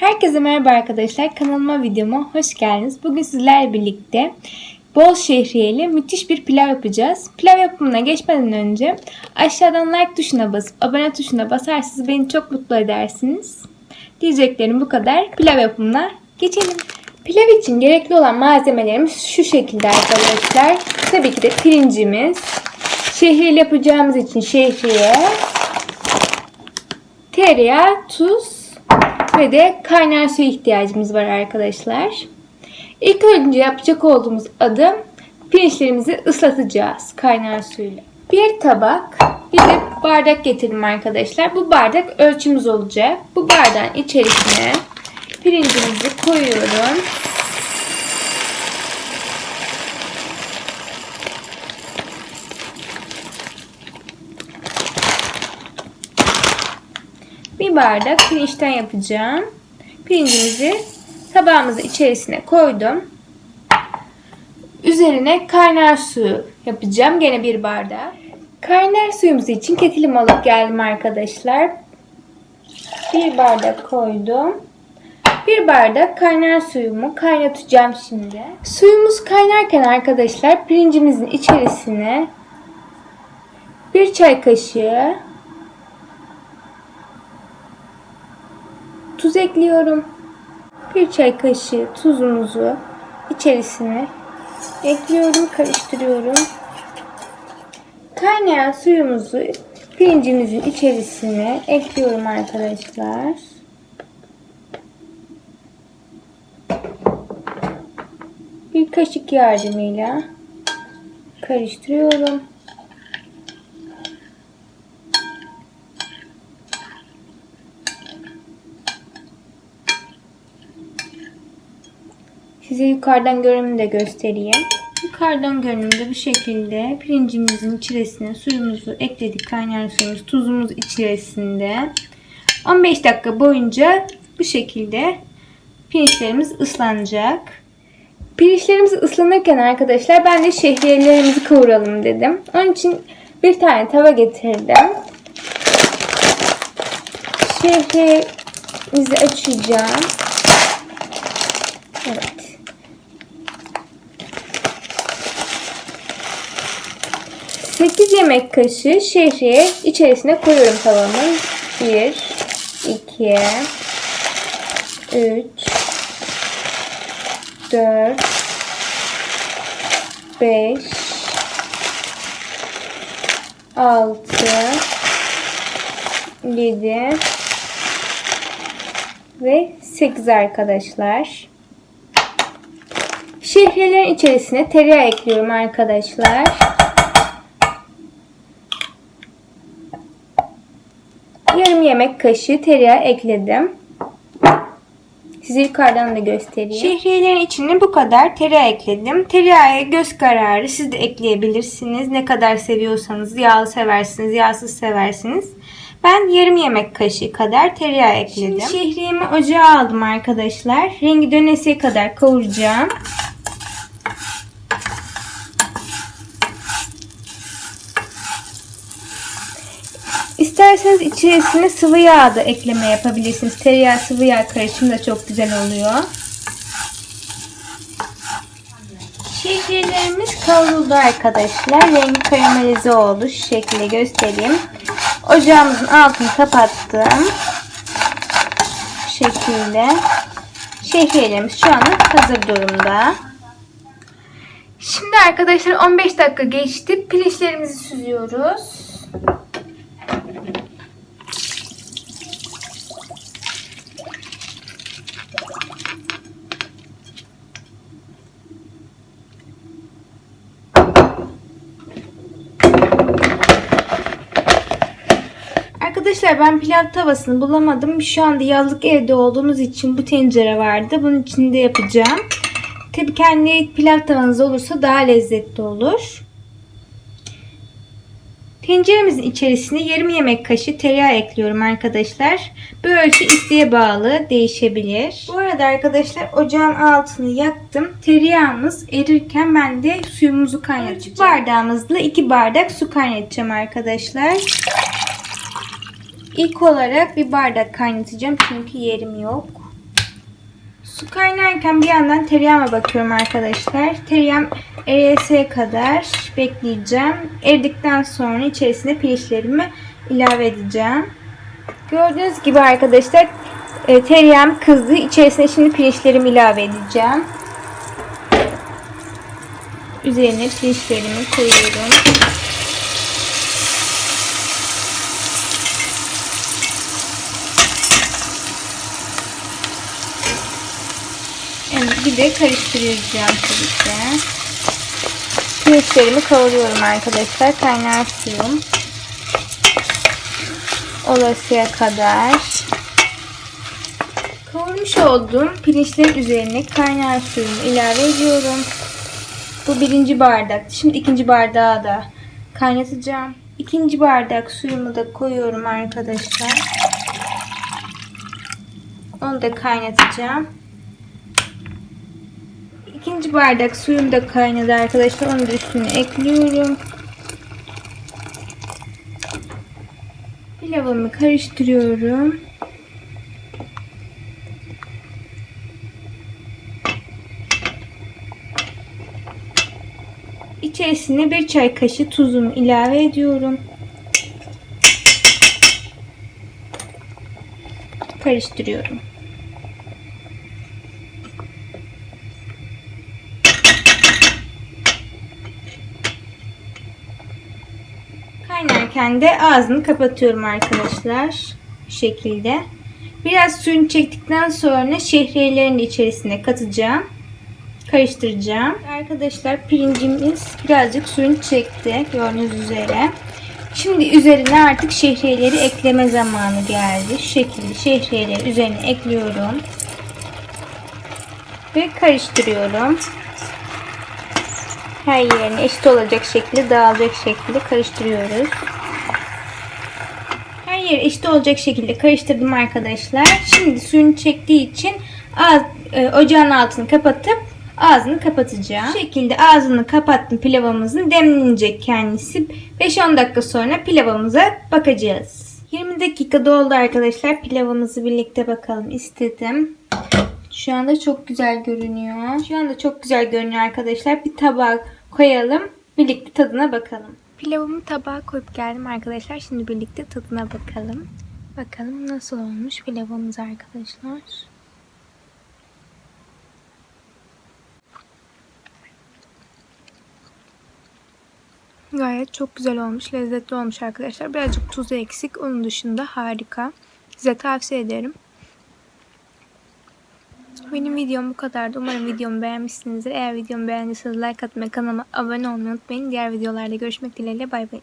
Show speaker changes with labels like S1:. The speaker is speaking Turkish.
S1: Herkese merhaba arkadaşlar. Kanalıma videoma hoş geldiniz. Bugün sizlerle birlikte bol şehriyeli müthiş bir pilav yapacağız. Pilav yapımına geçmeden önce aşağıdan like tuşuna basıp abone tuşuna basarsanız beni çok mutlu edersiniz. Diyeceklerim bu kadar. Pilav yapımına geçelim. Pilav için gerekli olan malzemelerimiz şu şekilde arkadaşlar. Tabii ki de pirincimiz. Şehriyeli yapacağımız için şehriye, tereyağı, tuz ve de kaynar su ihtiyacımız var arkadaşlar. İlk önce yapacak olduğumuz adım pirinçlerimizi ıslatacağız kaynar suyla. Bir tabak bir de bardak getirdim arkadaşlar. Bu bardak ölçümüz olacak. Bu bardağın içerisine pirincimizi koyuyorum. Bir bardak pirinçten yapacağım. Pirincimizi tabağımızın içerisine koydum. Üzerine kaynar su yapacağım. Gene bir bardak. Kaynar suyumuz için ketilimi alıp geldim arkadaşlar. Bir bardak koydum. Bir bardak kaynar suyumu kaynatacağım şimdi. Suyumuz kaynarken arkadaşlar pirincimizin içerisine bir çay kaşığı tuz ekliyorum. Bir çay kaşığı tuzumuzu içerisine ekliyorum, karıştırıyorum. Kaynayan suyumuzu pirincimizin içerisine ekliyorum arkadaşlar. Bir kaşık yardımıyla karıştırıyorum. Size yukarıdan görünümü de göstereyim. Yukarıdan görünümde bu şekilde pirincimizin içerisine suyumuzu ekledik. Kaynar suyumuz, tuzumuz içerisinde. 15 dakika boyunca bu şekilde pirinçlerimiz ıslanacak. Pirinçlerimiz ıslanırken arkadaşlar ben de şehriyelerimizi kavuralım dedim. Onun için bir tane tava getirdim. Şehriyemizi açacağım. Evet. Sekiz yemek kaşığı şehriye içerisine koyuyorum tavamın. 1 2 3 4 5 6 7 ve 8 arkadaşlar. Şehriyelerin içerisine tereyağı ekliyorum arkadaşlar. Yarım yemek kaşığı tereyağı ekledim. Size yukarıdan da göstereyim. Şehriyelerin içine bu kadar tereyağı ekledim. Tereyağı göz kararı siz de ekleyebilirsiniz. Ne kadar seviyorsanız yağlı seversiniz, yağsız seversiniz. Ben yarım yemek kaşığı kadar tereyağı ekledim. Şimdi şehriyemi ocağa aldım arkadaşlar. Rengi dönesiye kadar kavuracağım. İsterseniz içerisine sıvı yağ da ekleme yapabilirsiniz. Tereyağı sıvı yağ karışımı da çok güzel oluyor. Şehriyelerimiz kavruldu arkadaşlar. Rengi karamelize oldu. Şu şekilde göstereyim. Ocağımızın altını kapattım. Bu şekilde. Şehriyelerimiz şu an hazır durumda. Şimdi arkadaşlar 15 dakika geçti. Pirinçlerimizi süzüyoruz. Arkadaşlar ben pilav tavasını bulamadım. Şu anda yazlık evde olduğumuz için bu tencere vardı. Bunun içinde yapacağım. Tabi kendi pilav tavanız olursa daha lezzetli olur. Tenceremizin içerisine yarım yemek kaşığı tereyağı ekliyorum arkadaşlar. Bu ölçü isteğe bağlı değişebilir. Bu arada arkadaşlar ocağın altını yaktım. Tereyağımız erirken ben de suyumuzu kaynatacağım. Bardağımızla 2 bardak su kaynatacağım arkadaşlar. İlk olarak bir bardak kaynatacağım çünkü yerim yok. Su kaynarken bir yandan tereyağıma bakıyorum arkadaşlar. Tereyağım eriyeseye kadar bekleyeceğim. Eridikten sonra içerisine pirinçlerimi ilave edeceğim. Gördüğünüz gibi arkadaşlar e, tereyağım kızdı. İçerisine şimdi pirinçlerimi ilave edeceğim. Üzerine pirinçlerimi koyuyorum. Evet, bir de karıştıracağım tabii ki. Pirinçlerimi kavuruyorum arkadaşlar. Kaynar suyum. Olasıya kadar. Kavurmuş olduğum pirinçlerin üzerine kaynar suyumu ilave ediyorum. Bu birinci bardak. Şimdi ikinci bardağı da kaynatacağım. İkinci bardak suyumu da koyuyorum arkadaşlar. Onu da kaynatacağım. İkinci bardak suyum da kaynadı arkadaşlar. Onu da üstüne ekliyorum. Pilavımı karıştırıyorum. İçerisine bir çay kaşığı tuzumu ilave ediyorum. Karıştırıyorum. Kaynarken de ağzını kapatıyorum arkadaşlar. Bu şekilde. Biraz suyunu çektikten sonra şehriyelerini de içerisine katacağım. Karıştıracağım. Arkadaşlar pirincimiz birazcık suyunu çekti. Gördüğünüz üzere. Şimdi üzerine artık şehriyeleri ekleme zamanı geldi. Şu şekilde şehriyeleri üzerine ekliyorum. Ve karıştırıyorum. Her yerine eşit olacak şekilde dağılacak şekilde karıştırıyoruz. Her yeri eşit olacak şekilde karıştırdım arkadaşlar. Şimdi suyunu çektiği için ağız, e, ocağın altını kapatıp ağzını kapatacağım. Bu şekilde ağzını kapattım pilavımızın demlenecek kendisi. 5-10 dakika sonra pilavımıza bakacağız. 20 dakika doldu arkadaşlar. Pilavımızı birlikte bakalım istedim. Şu anda çok güzel görünüyor. Şu anda çok güzel görünüyor arkadaşlar. Bir tabağa koyalım. Birlikte tadına bakalım. Pilavımı tabağa koyup geldim arkadaşlar. Şimdi birlikte tadına bakalım. Bakalım nasıl olmuş pilavımız arkadaşlar. Gayet çok güzel olmuş. Lezzetli olmuş arkadaşlar. Birazcık tuzu eksik. Onun dışında harika. Size tavsiye ederim. Benim videom bu kadardı. Umarım videomu beğenmişsinizdir. Eğer videomu beğendiyseniz like atmayı, kanalıma abone olmayı unutmayın. Diğer videolarda görüşmek dileğiyle. Bay bay.